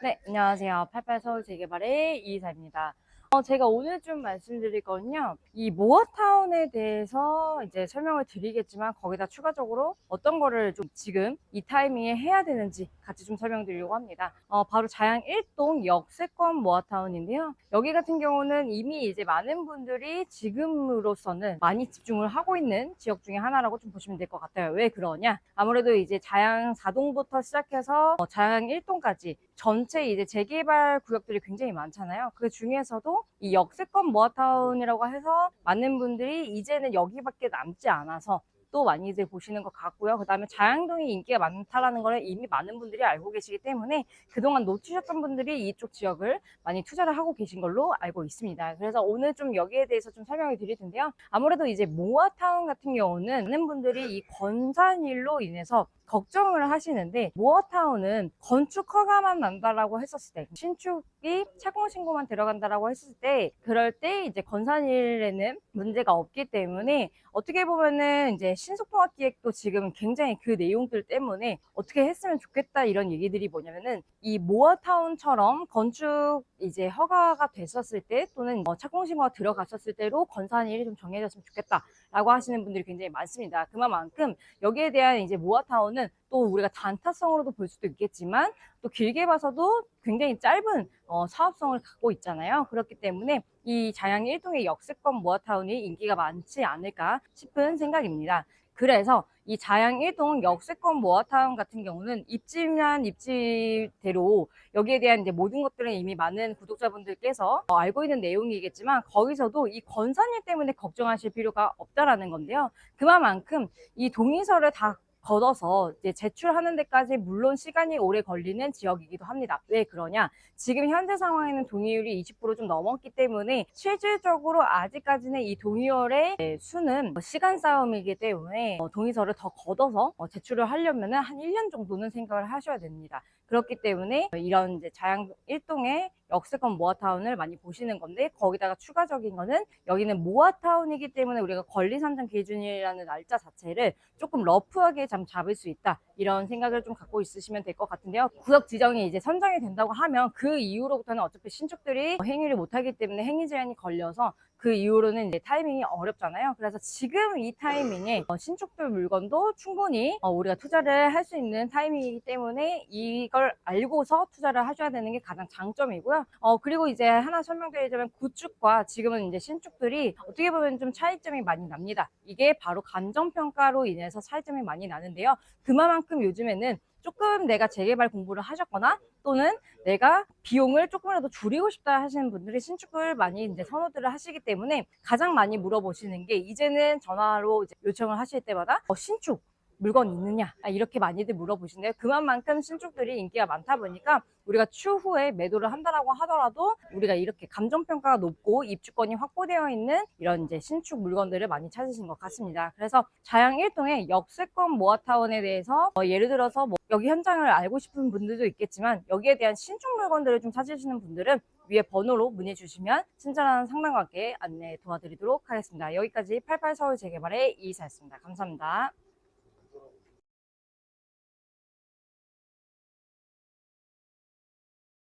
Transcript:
네, 안녕하세요. 88 서울 재개발의 이이사입니다. 어, 제가 오늘 좀 말씀드릴 거는요, 이 모어타운에 대해서 이제 설명을 드리겠지만, 거기다 추가적으로 어떤 거를 좀 지금 이 타이밍에 해야 되는지 같이 좀 설명드리려고 합니다. 어, 바로 자양 1동 역세권 모어타운인데요. 여기 같은 경우는 이미 이제 많은 분들이 지금으로서는 많이 집중을 하고 있는 지역 중에 하나라고 좀 보시면 될 것 같아요. 왜 그러냐? 아무래도 이제 자양 4동부터 시작해서 어, 자양 1동까지 전체 이제 재개발 구역들이 굉장히 많잖아요. 그 중에서도 이 역세권 모아타운이라고 해서 많은 분들이 이제는 여기밖에 남지 않아서 또 많이들 보시는 것 같고요. 그 다음에 자양동이 인기가 많다라는 걸 이미 많은 분들이 알고 계시기 때문에 그동안 놓치셨던 분들이 이쪽 지역을 많이 투자를 하고 계신 걸로 알고 있습니다. 그래서 오늘 좀 여기에 대해서 좀 설명을 드릴 텐데요. 아무래도 이제 모아타운 같은 경우는 많은 분들이 이 건산일로 인해서 걱정을 하시는데 모어타운은 건축 허가만 난다라고 했었을 때 신축이 착공 신고만 들어간다라고 했을 때 그럴 때 이제 건산일에는 문제가 없기 때문에 어떻게 보면은 이제 신속통합 기획도 지금 굉장히 그 내용들 때문에 어떻게 했으면 좋겠다 이런 얘기들이 뭐냐면은 이 모어타운처럼 건축 이제 허가가 됐었을 때 또는 뭐 착공 신고가 들어갔었을 때로 건산일이 좀 정해졌으면 좋겠다라고 하시는 분들이 굉장히 많습니다. 그만큼 여기에 대한 이제 모어타운은 또 우리가 단타성으로도 볼 수도 있겠지만 또 길게 봐서도 굉장히 짧은 어, 사업성을 갖고 있잖아요. 그렇기 때문에 이 자양 1동의 역세권 모아타운이 인기가 많지 않을까 싶은 생각입니다. 그래서 이 자양 1동 역세권 모아타운 같은 경우는 입지면 입지대로 여기에 대한 이제 모든 것들은 이미 많은 구독자분들께서 어, 알고 있는 내용이겠지만 거기서도 이 건산일 때문에 걱정하실 필요가 없다라는 건데요. 그만큼 이 동의서를 다 걷어서 이제 제출하는 데까지 물론 시간이 오래 걸리는 지역이기도 합니다. 왜 그러냐? 지금 현재 상황에는 동의율이 20%좀 넘었기 때문에 실질적으로 아직까지는 이 동의율의 수는 시간 싸움이기 때문에 어, 동의서를 더 걷어서 어, 제출을 하려면 한 1년 정도는 생각을 하셔야 됩니다. 그렇기 때문에 이런 자양 1동의 역세권 모아타운을 많이 보시는 건데 거기다가 추가적인 거는 여기는 모아타운이기 때문에 우리가 권리 산정 기준이라는 날짜 자체를 조금 러프하게 좀 잡을 수 있다. 이런 생각을 좀 갖고 있으시면 될 것 같은데요. 구역 지정이 이제 선정이 된다고 하면 그 이후로부터는 어차피 신축들이 행위를 못하기 때문에 행위 제한이 걸려서 그 이후로는 이제 타이밍이 어렵잖아요. 그래서 지금 이 타이밍에 어, 신축들 물건도 충분히 어, 우리가 투자를 할 수 있는 타이밍이기 때문에 이걸 알고서 투자를 하셔야 되는 게 가장 장점이고요. 어, 그리고 이제 하나 설명드리자면 구축과 지금은 이제 신축들이 어떻게 보면 좀 차이점이 많이 납니다. 이게 바로 감정평가로 인해서 차이점이 많이 나는데요. 그만큼 요즘에는 조금 내가 재개발 공부를 하셨거나 또는 내가 비용을 조금이라도 줄이고 싶다 하시는 분들이 신축을 많이 이제 선호들을 하시기 때문에 가장 많이 물어보시는 게 이제는 전화로 이제 요청을 하실 때마다 어, 신축 물건 있느냐 아, 이렇게 많이들 물어보시는데요. 그만큼 신축들이 인기가 많다 보니까 우리가 추후에 매도를 한다라고 하더라도 우리가 이렇게 감정평가가 높고 입주권이 확보되어 있는 이런 이제 신축 물건들을 많이 찾으신 것 같습니다. 그래서 자양 1동의 역세권 모아타운에 대해서 어, 예를 들어서 뭐 여기 현장을 알고 싶은 분들도 있겠지만 여기에 대한 신축 물건들을 좀 찾으시는 분들은 위에 번호로 문의 주시면 친절한 상담과 함께 안내 도와드리도록 하겠습니다. 여기까지 88서울 재개발의 이사였습니다. 감사합니다.